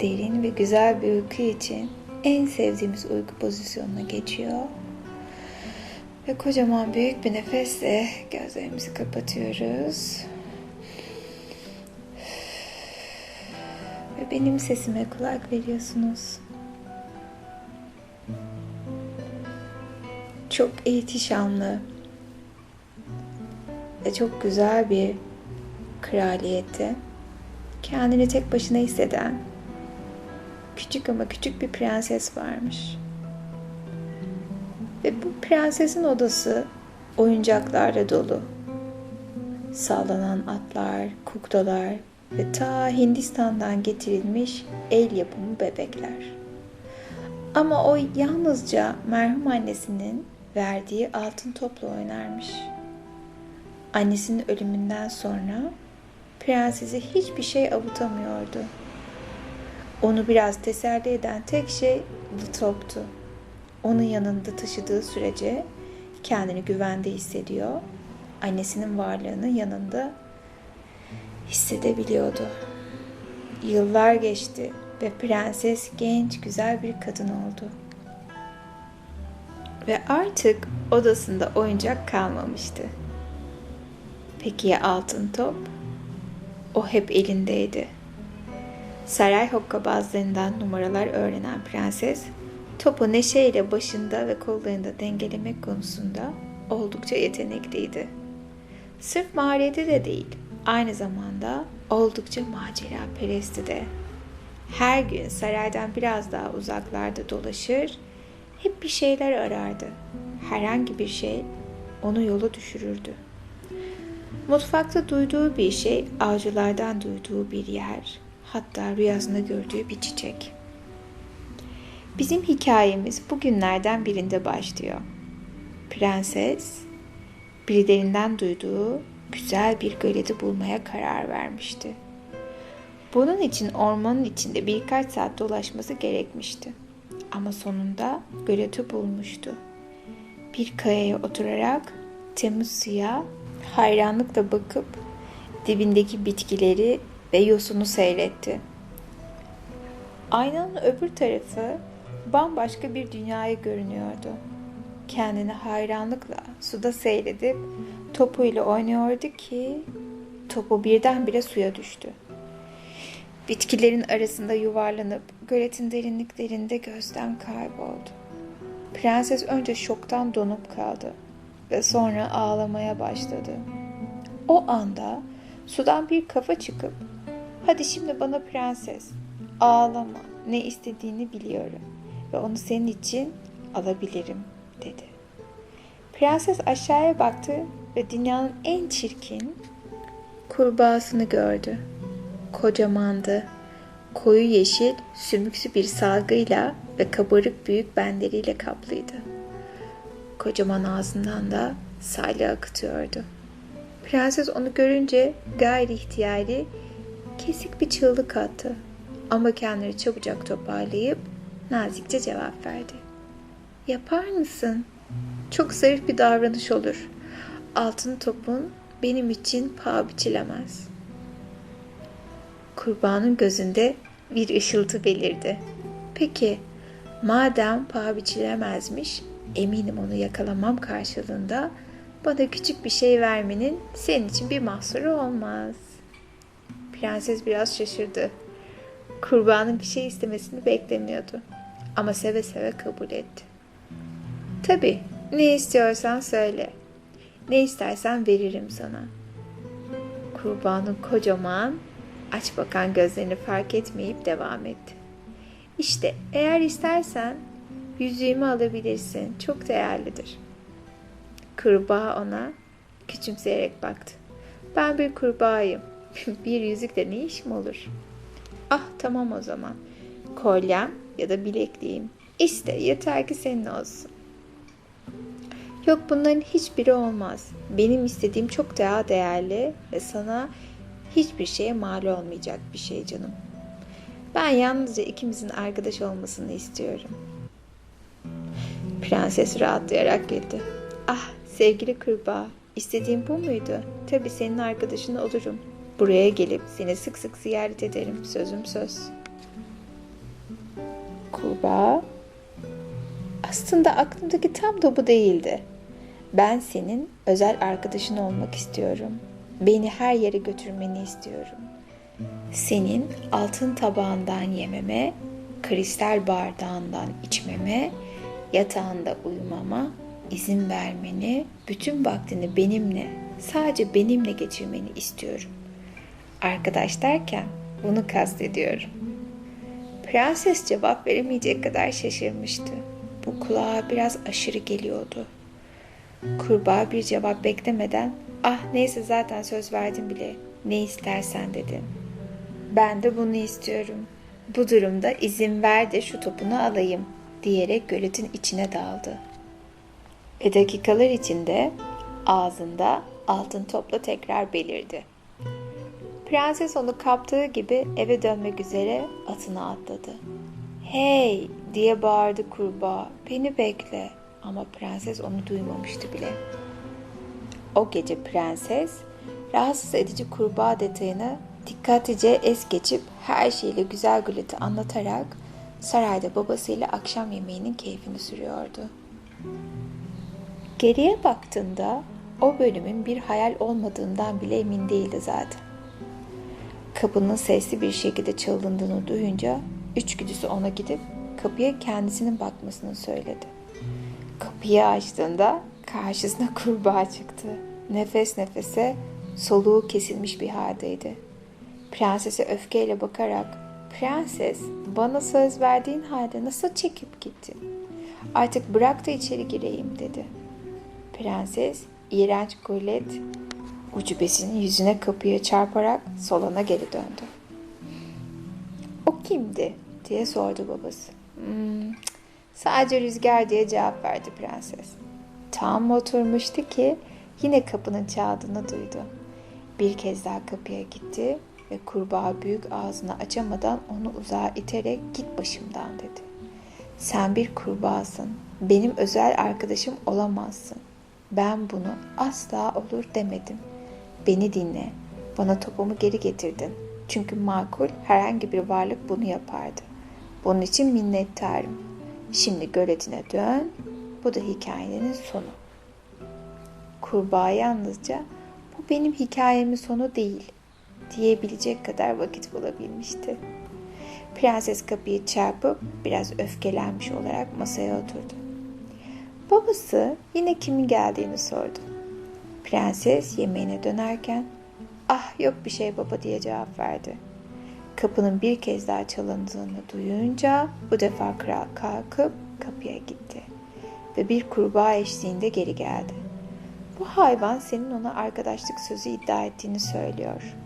derin ve güzel bir uyku için en sevdiğimiz uyku pozisyonuna geçiyor. Ve kocaman büyük bir nefesle gözlerimizi kapatıyoruz. Ve benim sesime kulak veriyorsunuz. Çok ihtişamlı ve çok güzel bir kraliyette kendini tek başına hisseden küçük ama küçük bir prenses varmış. Ve bu prensesin odası oyuncaklarla dolu. Sallanan atlar, kuklalar ve ta Hindistan'dan getirilmiş el yapımı bebekler. Ama o yalnızca merhum annesinin verdiği altın topla oynarmış. Annesinin ölümünden sonra prensesi hiçbir şey avutamıyordu. Onu biraz teselli eden tek şey bu toptu. Onun yanında taşıdığı sürece kendini güvende hissediyor. Annesinin varlığını yanında hissedebiliyordu. Yıllar geçti ve prenses genç güzel bir kadın oldu. Ve artık odasında oyuncak kalmamıştı. Peki ya altın top? O hep elindeydi. Saray hokkabazlarından numaralar öğrenen prenses, topu neşeyle başında ve kollarında dengelemek konusunda oldukça yetenekliydi. Sırf mahareti de değil, aynı zamanda oldukça macera perestti de. Her gün saraydan biraz daha uzaklarda dolaşır, hep bir şeyler arardı. Herhangi bir şey onu yola düşürürdü. Mutfakta duyduğu bir şey, avcılardan duyduğu bir yer, hatta rüyasında gördüğü bir çiçek. Bizim hikayemiz bugünlerden birinde başlıyor. Prenses, birilerinden duyduğu güzel bir göleti bulmaya karar vermişti. Bunun için ormanın içinde birkaç saat dolaşması gerekmişti. Ama sonunda göleti bulmuştu. Bir kayaya oturarak temiz suya hayranlıkla bakıp dibindeki bitkileri ve yosunu seyretti. Aynanın öbür tarafı bambaşka bir dünyaya görünüyordu. Kendini hayranlıkla suda seyredip topuyla oynuyordu ki topu birdenbire suya düştü. Bitkilerin arasında yuvarlanıp göletin derinliklerinde gözden kayboldu. Prenses önce şoktan donup kaldı ve sonra ağlamaya başladı. O anda sudan bir kafa çıkıp hadi şimdi bana prenses ağlama ne istediğini biliyorum ve onu senin için alabilirim dedi. Prenses aşağıya baktı ve dünyanın en çirkin kurbağasını gördü. Kocamandı. Koyu yeşil, sümüksü bir salgıyla ve kabarık büyük benleriyle kaplıydı. Kocaman ağzından da salya akıtıyordu. Prenses onu görünce gayri ihtiyari kesik bir çığlık attı. Ama kendini çabucak toparlayıp nazikçe cevap verdi. Yapar mısın? Çok zarif bir davranış olur. Altın topun benim için paha biçilemez. Kurbanın gözünde bir ışıltı belirdi. Peki, madem paha biçilemezmiş, eminim onu yakalamam karşılığında bana küçük bir şey vermenin senin için bir mahsuru olmaz. Prenses biraz şaşırdı. Kurbanın bir şey istemesini beklemiyordu. Ama seve seve kabul etti. Tabii, ne istiyorsan söyle. Ne istersen veririm sana. Kurbanın kocaman, aç bakan gözlerini fark etmeyip devam etti. İşte eğer istersen yüzüğümü alabilirsin. Çok değerlidir. Kurbağa ona küçümseyerek baktı. Ben bir kurbağayım. bir yüzükle ne işim olur? Ah tamam o zaman. Kolyem ya da bilekliğim. İşte yeter ki senin olsun. Yok bunların hiçbiri olmaz. Benim istediğim çok daha değerli ve sana hiçbir şeye mal olmayacak bir şey canım. Ben yalnızca ikimizin arkadaş olmasını istiyorum. Prenses rahatlayarak güldü. Ah sevgili kurbağa, istediğin bu muydu? Tabii senin arkadaşın olurum. Buraya gelip seni sık sık ziyaret ederim. Sözüm söz. kurbağa. Aslında aklımdaki tam da bu değildi. Ben senin özel arkadaşın olmak istiyorum. Beni her yere götürmeni istiyorum. Senin altın tabağından yememe, kristal bardağından içmeme, yatağında uyumama izin vermeni, bütün vaktini benimle, sadece benimle geçirmeni istiyorum. Arkadaş derken bunu kastediyorum. Prenses cevap veremeyecek kadar şaşırmıştı. Bu kulağa biraz aşırı geliyordu. Kurbağa bir cevap beklemeden ah neyse zaten söz verdim bile ne istersen dedi. Ben de bunu istiyorum. Bu durumda izin ver de şu topunu alayım diyerek göletin içine daldı. Ve dakikalar içinde ağzında altın topla tekrar belirdi. Prenses onu kaptığı gibi eve dönmek üzere atına atladı. Hey diye bağırdı kurbağa. Beni bekle. Ama prenses onu duymamıştı bile. O gece prenses rahatsız edici kurbağa detayını dikkatlice es geçip her şeyle güzel gületi anlatarak sarayda babasıyla akşam yemeğinin keyfini sürüyordu. Geriye baktığında o bölümün bir hayal olmadığından bile emin değildi zaten. Kapının sesli bir şekilde çalındığını duyunca içgüdüsü ona gidip kapıya kendisinin bakmasını söyledi. Kapıyı açtığında karşısına kurbağa çıktı. Nefes nefese soluğu kesilmiş bir haldeydi. Prensese öfkeyle bakarak Prenses bana söz verdiğin halde nasıl çekip gittin? Artık bırak da içeri gireyim dedi. Prenses iğrenç gulet ucubesinin yüzüne kapıya çarparak solana geri döndü. O kimdi diye sordu babası. Hmm, sadece rüzgar diye cevap verdi prenses. Tam oturmuştu ki yine kapının çaldığını duydu. Bir kez daha kapıya gitti ve kurbağa büyük ağzını açamadan onu uzağa iterek git başımdan dedi. Sen bir kurbağasın. Benim özel arkadaşım olamazsın. Ben bunu asla olur demedim. Beni dinle. Bana topumu geri getirdin. Çünkü makul herhangi bir varlık bunu yapardı. Bunun için minnettarım. Şimdi göletine dön. Bu da hikayenin sonu. Kurbağa yalnızca bu benim hikayemin sonu değil diyebilecek kadar vakit bulabilmişti. Prenses kapıyı çarpıp biraz öfkelenmiş olarak masaya oturdu. Babası yine kimin geldiğini sordu. Prenses yemeğine dönerken ah yok bir şey baba diye cevap verdi. Kapının bir kez daha çalındığını duyunca bu defa kral kalkıp kapıya gitti ve bir kurbağa eşliğinde geri geldi. Bu hayvan senin ona arkadaşlık sözü iddia ettiğini söylüyor.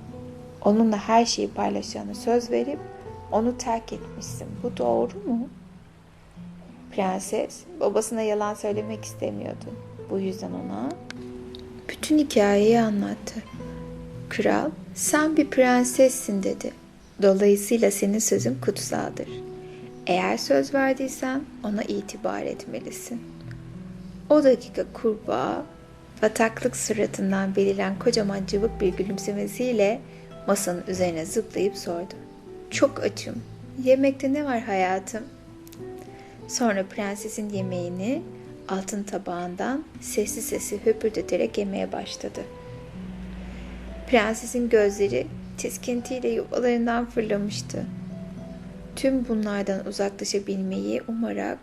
Onunla her şeyi paylaşacağını söz verip onu terk etmişsin. Bu doğru mu? Prenses babasına yalan söylemek istemiyordu. Bu yüzden ona bütün hikayeyi anlattı. Kral, sen bir prensessin dedi. Dolayısıyla senin sözün kutsaldır. Eğer söz verdiysen ona itibar etmelisin. O dakika kurbağa, bataklık suratından beliren kocaman cıvık bir gülümsemesiyle masanın üzerine zıplayıp sordu. Çok açım. Yemekte ne var hayatım? Sonra prensesin yemeğini altın tabağından sessiz sesi höpürdeterek yemeye başladı. Prensesin gözleri tiskintiyle yuvalarından fırlamıştı. Tüm bunlardan uzaklaşabilmeyi umarak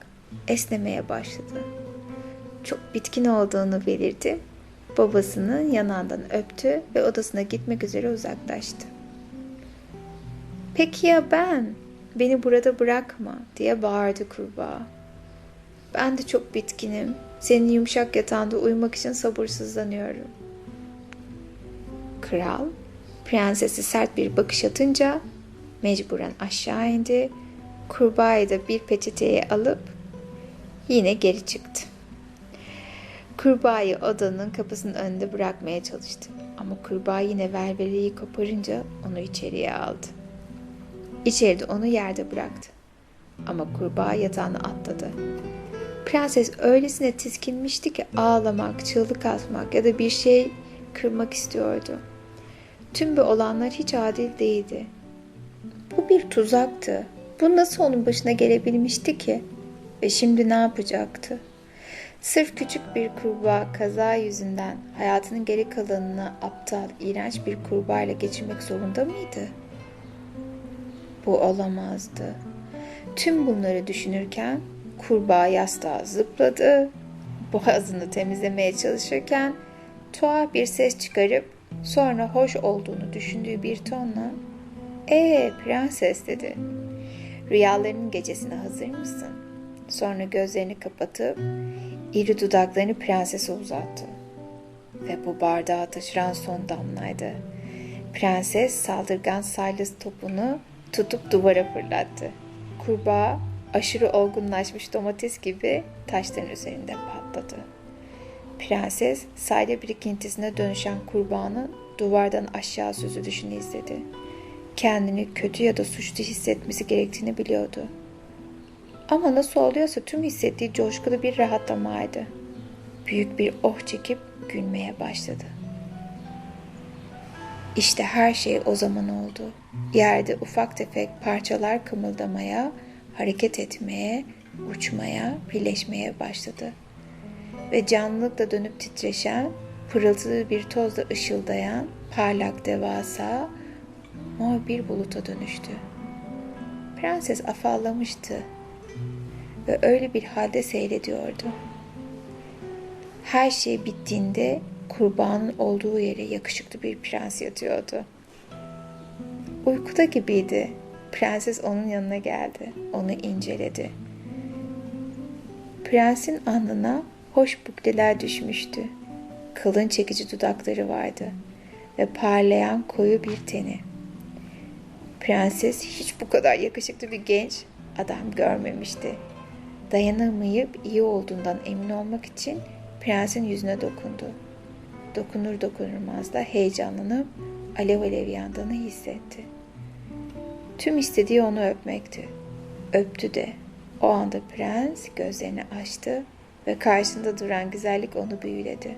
esnemeye başladı. Çok bitkin olduğunu belirtti. Babasının yanağından öptü ve odasına gitmek üzere uzaklaştı. Peki ya ben? Beni burada bırakma diye bağırdı kurbağa. Ben de çok bitkinim. Senin yumuşak yatağında uyumak için sabırsızlanıyorum. Kral, prensesi sert bir bakış atınca mecburen aşağı indi. Kurbağayı da bir peçeteye alıp yine geri çıktı. Kurbağayı odanın kapısının önünde bırakmaya çalıştı. Ama kurbağa yine velveleyi koparınca onu içeriye aldı. İçeride onu yerde bıraktı. Ama kurbağa yatağına atladı. Prenses öylesine tiskinmişti ki ağlamak, çığlık atmak ya da bir şey kırmak istiyordu. Tüm bu olanlar hiç adil değildi. Bu bir tuzaktı. Bu nasıl onun başına gelebilmişti ki? Ve şimdi ne yapacaktı? Sırf küçük bir kurbağa kaza yüzünden hayatının geri kalanını aptal, iğrenç bir kurbağayla geçirmek zorunda mıydı? Bu olamazdı. Tüm bunları düşünürken kurbağa yastığa zıpladı. Boğazını temizlemeye çalışırken tuhaf bir ses çıkarıp sonra hoş olduğunu düşündüğü bir tonla ''Ee prenses'' dedi. ''Rüyalarının gecesine hazır mısın?'' Sonra gözlerini kapatıp iri dudaklarını prensese uzattı. Ve bu bardağa taşıran son damlaydı. Prenses saldırgan Silas topunu tutup duvara fırlattı. Kurbağa aşırı olgunlaşmış domates gibi taşların üzerinde patladı. Prenses sayda birikintisine dönüşen kurbağanın duvardan aşağı süzülüşünü izledi. Kendini kötü ya da suçlu hissetmesi gerektiğini biliyordu. Ama nasıl oluyorsa tüm hissettiği coşkulu bir rahatlamaydı. Büyük bir oh çekip gülmeye başladı. İşte her şey o zaman oldu. Yerde ufak tefek parçalar kımıldamaya, hareket etmeye, uçmaya, birleşmeye başladı. Ve canlılıkla dönüp titreşen, pırıltılı bir tozla ışıldayan, parlak devasa, mor bir buluta dönüştü. Prenses afallamıştı ve öyle bir halde seyrediyordu. Her şey bittiğinde kurbanın olduğu yere yakışıklı bir prens yatıyordu. Uykuda gibiydi. Prenses onun yanına geldi. Onu inceledi. Prensin alnına hoş bukleler düşmüştü. Kalın çekici dudakları vardı ve parlayan koyu bir teni. Prenses hiç bu kadar yakışıklı bir genç adam görmemişti. Dayanamayıp iyi olduğundan emin olmak için prensin yüzüne dokundu. Dokunur dokunurmaz da heyecanlanıp alev alev yandığını hissetti. Tüm istediği onu öpmekti. Öptü de. O anda prens gözlerini açtı ve karşısında duran güzellik onu büyüledi.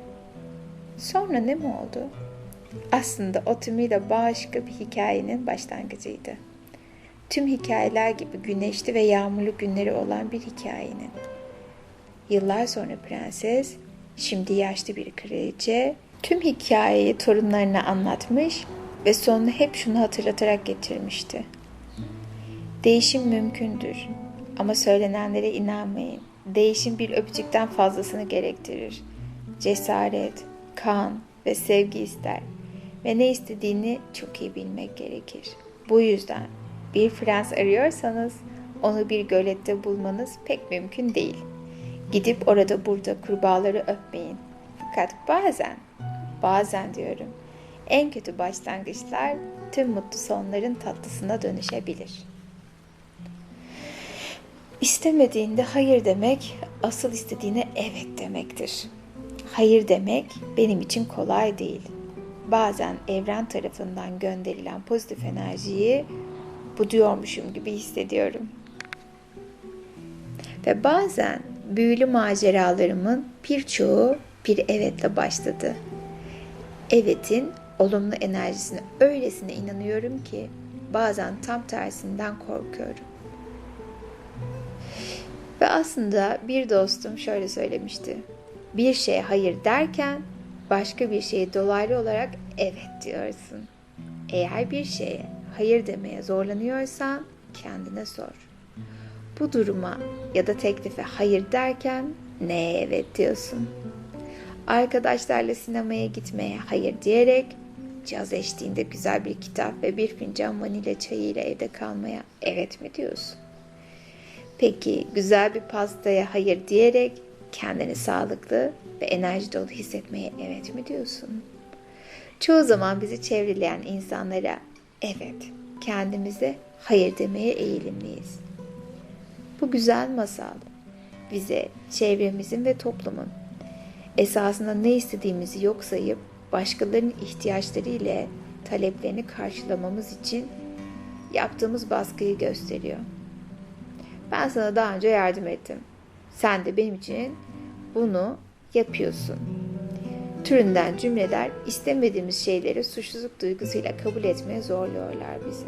Sonra ne mi oldu? Aslında o tümüyle başka bir hikayenin başlangıcıydı. Tüm hikayeler gibi güneşli ve yağmurlu günleri olan bir hikayenin. Yıllar sonra prenses, şimdi yaşlı bir kraliçe, tüm hikayeyi torunlarına anlatmış ve sonunu hep şunu hatırlatarak getirmişti. Değişim mümkündür ama söylenenlere inanmayın. Değişim bir öpücükten fazlasını gerektirir. Cesaret, kan ve sevgi ister ve ne istediğini çok iyi bilmek gerekir. Bu yüzden bir prens arıyorsanız onu bir gölette bulmanız pek mümkün değil. Gidip orada burada kurbağaları öpmeyin. Fakat bazen, bazen diyorum, en kötü başlangıçlar tüm mutlu sonların tatlısına dönüşebilir. İstemediğinde hayır demek, asıl istediğine evet demektir. Hayır demek benim için kolay değil. Bazen evren tarafından gönderilen pozitif enerjiyi bu diyormuşum gibi hissediyorum. Ve bazen büyülü maceralarımın birçoğu bir evetle başladı. Evetin olumlu enerjisine öylesine inanıyorum ki bazen tam tersinden korkuyorum. Ve aslında bir dostum şöyle söylemişti. Bir şeye hayır derken başka bir şeye dolaylı olarak evet diyorsun. Eğer bir şeye hayır demeye zorlanıyorsan kendine sor. Bu duruma ya da teklife hayır derken neye evet diyorsun? Arkadaşlarla sinemaya gitmeye hayır diyerek caz eşliğinde güzel bir kitap ve bir fincan vanilya çayı ile evde kalmaya evet mi diyorsun? Peki güzel bir pastaya hayır diyerek kendini sağlıklı ve enerji dolu hissetmeye evet mi diyorsun? Çoğu zaman bizi çevreleyen insanlara evet, kendimize hayır demeye eğilimliyiz. Bu güzel masal bize çevremizin ve toplumun esasında ne istediğimizi yok sayıp başkalarının ihtiyaçları ile taleplerini karşılamamız için yaptığımız baskıyı gösteriyor. Ben sana daha önce yardım ettim. Sen de benim için bunu yapıyorsun. Türünden cümleler istemediğimiz şeyleri suçluluk duygusuyla kabul etmeye zorluyorlar bizi.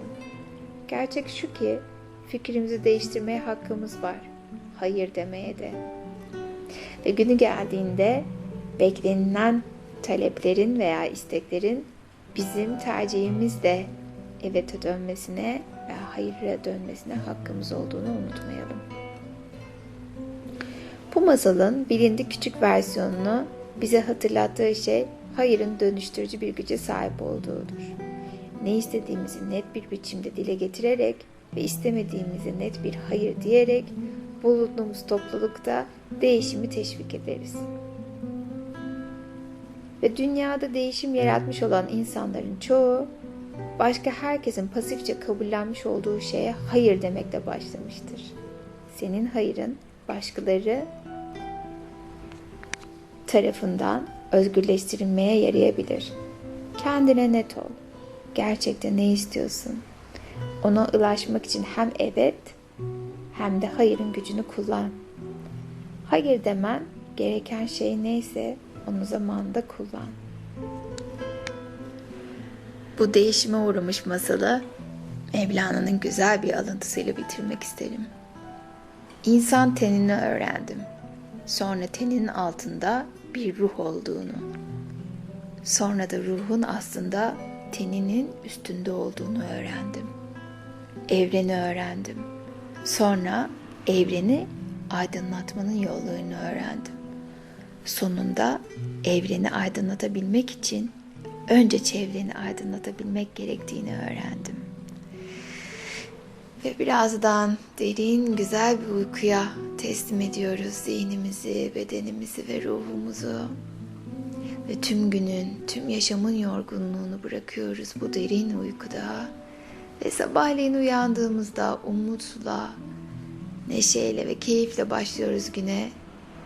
Gerçek şu ki fikrimizi değiştirmeye hakkımız var. Hayır demeye de. Ve günü geldiğinde beklenilen taleplerin veya isteklerin bizim tercihimizle evete dönmesine veya hayır'a dönmesine hakkımız olduğunu unutmayalım. Bu masalın bilindik küçük versiyonunu bize hatırlattığı şey hayırın dönüştürücü bir güce sahip olduğudur. Ne istediğimizi net bir biçimde dile getirerek ve istemediğimizi net bir hayır diyerek bulunduğumuz toplulukta değişimi teşvik ederiz. Ve dünyada değişim yaratmış olan insanların çoğu başka herkesin pasifçe kabullenmiş olduğu şeye hayır demekle başlamıştır. Senin hayırın başkaları tarafından özgürleştirilmeye yarayabilir. Kendine net ol. Gerçekten ne istiyorsun? Ona ulaşmak için hem evet hem de hayırın gücünü kullan. Hayır demen gereken şey neyse onu zamanında kullan. Bu değişime uğramış masalı Mevlana'nın güzel bir alıntısıyla bitirmek isterim. İnsan tenini öğrendim. Sonra tenin altında bir ruh olduğunu. Sonra da ruhun aslında teninin üstünde olduğunu öğrendim. Evreni öğrendim. Sonra evreni aydınlatmanın yollarını öğrendim. Sonunda evreni aydınlatabilmek için önce çevreni aydınlatabilmek gerektiğini öğrendim. Ve birazdan derin güzel bir uykuya teslim ediyoruz zihnimizi, bedenimizi ve ruhumuzu. Ve tüm günün, tüm yaşamın yorgunluğunu bırakıyoruz bu derin uykuda. Ve sabahleyin uyandığımızda umutla, neşeyle ve keyifle başlıyoruz güne.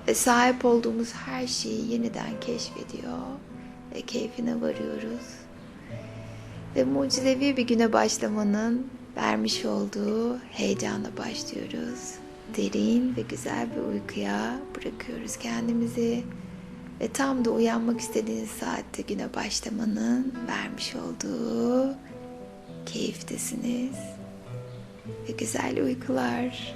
Ve sahip olduğumuz her şeyi yeniden keşfediyor ve keyfine varıyoruz. Ve mucizevi bir güne başlamanın vermiş olduğu heyecanla başlıyoruz. Derin ve güzel bir uykuya bırakıyoruz kendimizi. Ve tam da uyanmak istediğiniz saatte güne başlamanın vermiş olduğu keyftesiniz. Ve güzel uykular.